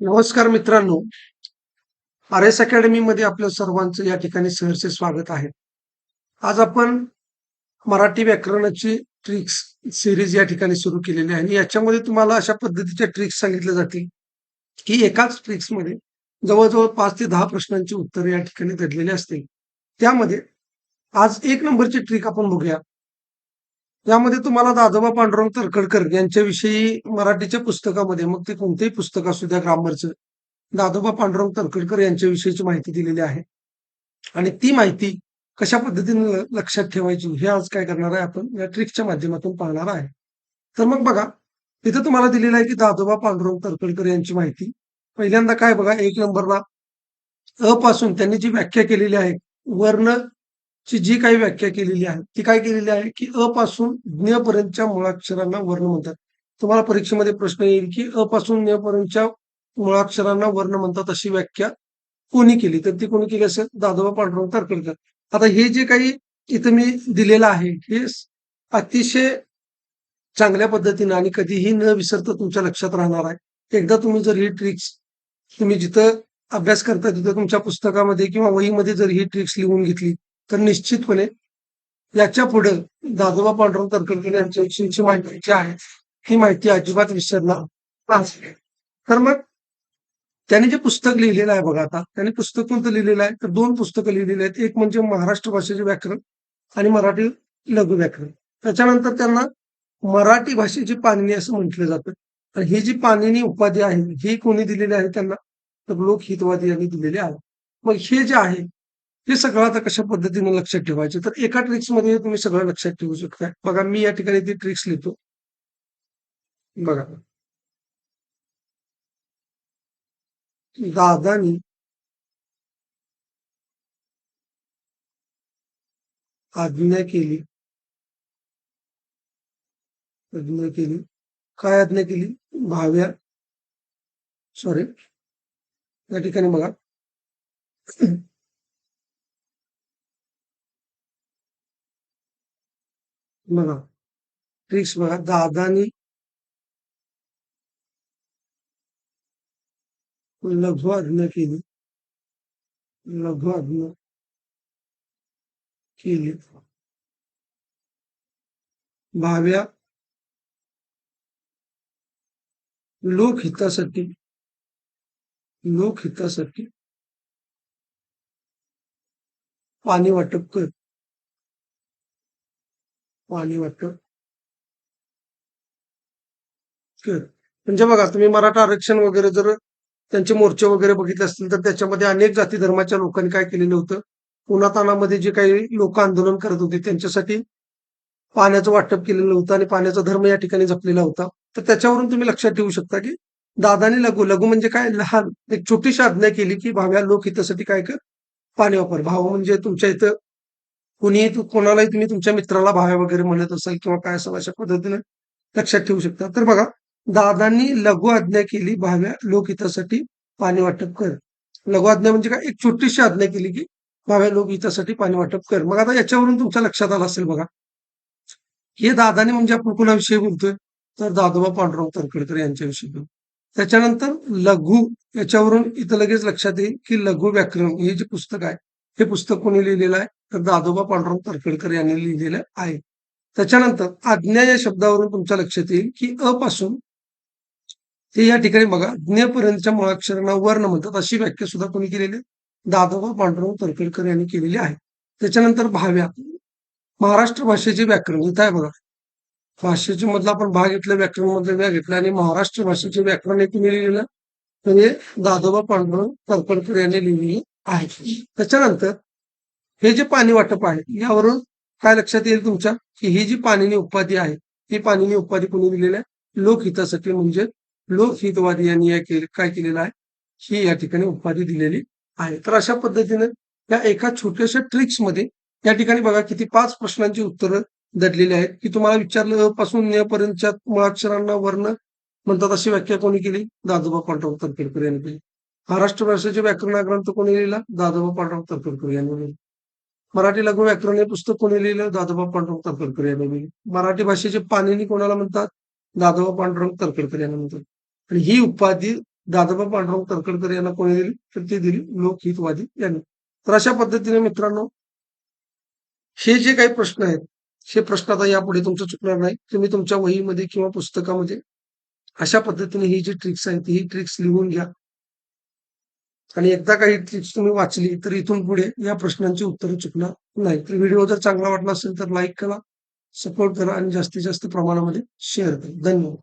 नमस्कार मित्रांनो. R S academy मध्ये आपल्या सर्वांचं या ठिकाणी सहर्ष स्वागत आहे. आज आपण मराठी व्याकरणाची ट्रिक्स सिरीज या ठिकाणी सुरू केलेली आहे. आणि याच्यामध्ये तुम्हाला अशा पद्धतीच्या ट्रिक्स सांगितल्या जातील की एकाच ट्रिक्समध्ये जवळजवळ पाच ते दहा प्रश्नांची उत्तरे या ठिकाणी दडलेली असतील. त्यामध्ये आज एक नंबरची ट्रिक आपण बघूया. यामध्ये तुम्हाला दादोबा पांडुरंग तरखडकर यांच्याविषयी मराठीच्या पुस्तकामध्ये मग ते कोणतेही पुस्तक असू द्या ग्रामरचं दादोबा पांडुरंग तरखडकर यांच्याविषयीची माहिती दिलेली आहे. आणि ती माहिती कशा पद्धतीने लक्षात ठेवायची हे आज काय करणार आहे आपण या ट्रिकच्या माध्यमातून पाहणार आहे. तर मग बघा इथं तुम्हाला दिलेलं आहे की दादोबा पांडुरंग तरखडकर यांची माहिती. पहिल्यांदा काय बघा एक नंबरला अ पासून त्यांनी जी व्याख्या केलेली आहे वर्ण ची जी काही व्याख्या केलेली आहे ती काय केलेली आहे की अ पासून ज्ञ पर्यंतच्या मुळाक्षरांना वर्ण म्हणतात. तुम्हाला परीक्षेमध्ये प्रश्न येईल की अ पासून ज्ञ पर्यंतच्या मुळाक्षरांना वर्ण म्हणतात अशी व्याख्या कोणी केली? तर ती कोणी केली असेल? दादोबा पांडुरंग तरखडकर. आता हे जे काही इथं मी दिलेलं आहे हे अतिशय चांगल्या पद्धतीने आणि कधीही न विसरता तुमच्या लक्षात राहणार आहे. एकदा तुम्ही जर ही ट्रिक्स तुम्ही जिथं अभ्यास करता तिथं तुमच्या पुस्तकामध्ये किंवा वहीमध्ये जर ही ट्रिक्स लिहून घेतली तर निश्चितपणे याच्यापुढे दादोबा पांडुरंग तरखडकर यांच्याविषयीची माहिती जी आहे ही माहिती अजिबात विसरणार तर मग त्याने जे पुस्तक लिहिलेलं आहे बघा आता त्याने पुस्तक कोणतं लिहिलेलं आहे? तर दोन पुस्तकं लिहिलेली आहेत. एक म्हणजे महाराष्ट्र भाषेचे व्याकरण आणि मराठी लघु व्याकरण. त्याच्यानंतर त्यांना मराठी भाषेची पाणिनी असं म्हटलं जातं. आणि ही जी पाणिनी उपाधी आहे ही कोणी दिलेली आहे त्यांना? तर लोकहितवादी यांनी दिलेली आहे. मग हे जे आहे हे सगळं आता कशा पद्धतीने लक्षात ठेवायचं? तर एका ट्रिक्समध्ये तुम्ही सगळं लक्षात ठेवू शकता. बघा मी या ठिकाणी ती ट्रिक्स लिहितो. बघा. दादानी आज्ञा केली. आज्ञा केली. काय आज्ञा केली? भाव्या. सॉरी या ठिकाणी बघा. बघा. ट्रिक्स बघा दादानी लघु आज्ञा केली. लघु आज्ञा केली. भाव्या लोकहितासाठी लोकहितासाठी पाणी वाटप कर पाणी वाटप म्हणजे बघा तुम्ही मराठा आरक्षण वगैरे जर त्यांचे मोर्चे वगैरे बघितले असतील तर त्याच्यामध्ये अनेक जाती धर्माच्या लोकांनी काय केलेलं होतं? उन्हातानामध्ये जे काही लोक आंदोलन करत होते त्यांच्यासाठी पाण्याचं वाटप केलेलं होतं आणि पाण्याचा धर्म या ठिकाणी जपलेला होता. तर त्याच्यावरून तुम्ही लक्षात ठेवू शकता की दादाने लघु लघु म्हणजे काय? लहान एक छोटीशी आज्ञा केली की भाव्या लोक हितासाठी काय कर? पाणी वापर. भाव म्हणजे तुमच्या इथं कुणीही तू- कोणालाही तुम्ही तुमच्या मित्राला भाव्या वगैरे म्हणत असाल किंवा काय असाल अशा पद्धतीने लक्षात ठेवू शकता. तर बघा दादांनी लघु आज्ञा केली भाव्या लोकहितासाठी पाणी वाटप कर. लघु आज्ञा म्हणजे काय? एक छोटीशी आज्ञा केली की भाव्या लोकहितासाठी पाणी वाटप कर. मग आता याच्यावरून तुमच्या लक्षात आलं असेल बघा. हे दादाने म्हणजे आपण कुणाविषयी बोलतोय? तर दादोबा पांडुरंग तरखडकर यांच्याविषयी बोलतो त्याच्यानंतर लघु याच्यावरून इथं लगेच लक्षात येईल की लघु व्याकरण हे जे पुस्तक आहे हे पुस्तक कोणी लिहिलेलं आहे? तर दादोबा पांडुरंग तरखडकर यांनी लिहिलेलं आहे. त्याच्यानंतर आज्ञा या शब्दावरून तुमच्या लक्षात येईल की अ पासून ते या ठिकाणी बघा ज्ञपर्यंतच्या मुळाक्षरांना वर्ण म्हणतात अशी व्याख्या सुद्धा कोणी केलेली आहे? दादोबा पांडुरंग तरखडकर यांनी केलेली आहे. त्याच्यानंतर भाव्या. महाराष्ट्र भाषेचे व्याकरण इथं आहे बघा. भाषेचे मधला आपण भाग घेतला व्याकरण मधला भाग घेतला आणि महाराष्ट्र भाषेचे व्याकरण हे तुम्ही लिहिलेलं म्हणजे दादोबा पांडुरंग तरखडकर यांनी लिहिलेले आहे त्याच्यानंतर हे जे पाणी वाटप आहे यावरून काय लक्षात येईल तुमच्या? की ही जी पाणीनी उपाधी आहे ही पाणीनी उपाधी कोणी दिलेली आहे? लोकहितासाठी म्हणजे लोकहितवादी यांनी या केले काय केलेलं आहे? ही या ठिकाणी उपाधी दिलेली आहे. तर अशा पद्धतीने या एका छोट्याशा ट्रिक्समध्ये या ठिकाणी बघा किती पाच प्रश्नांची उत्तरं दडलेली आहेत. की तुम्हाला विचारलं अ पासून न्य पर्यंतच्या मुळाक्षरांना वर्ण म्हणतात अशी व्याख्या कोणी केली? दादोबा पांडुरंग तरखडकर यांनी केली. महाराष्ट्र भाषेचे व्याकरण हा ग्रंथ कोणी लिहिला? दादोबा पांडुरंग तरखडकर यांनी लिहिला. मराठी लघु व्याकरण हे पुस्तक कोणी लिहिलं? दादोबा पांडुरंग तरखडकर यांनी लिहिले. मराठी भाषेचे पाणिनी कोणाला म्हणतात? दादोबा पांडुरंग तरखडकर यांना म्हणतात. आणि ही उपाधी दादोबा पांडुरंग तरखडकर यांना कोणी दिली? तर ती दिली लोकहितवादी यांनी. तर अशा पद्धतीने मित्रांनो हे जे काही प्रश्न आहेत हे प्रश्न आता यापुढे तुमचं चुकणार नाही. तुम्ही तुमच्या वहीमध्ये किंवा पुस्तकामध्ये अशा पद्धतीने ही जी ट्रिक्स आहेत ही ट्रिक्स लिहून घ्या. आणि एकदा काही ट्रिक्स तुम्ही वाचली तर इथून पुढे या प्रश्नांची उत्तरं चुकणार नाही तर व्हिडिओ जर चांगला वाटला असेल तर लाईक करा सपोर्ट करा आणि जास्तीत जास्त प्रमाणामध्ये शेअर करा. धन्यवाद.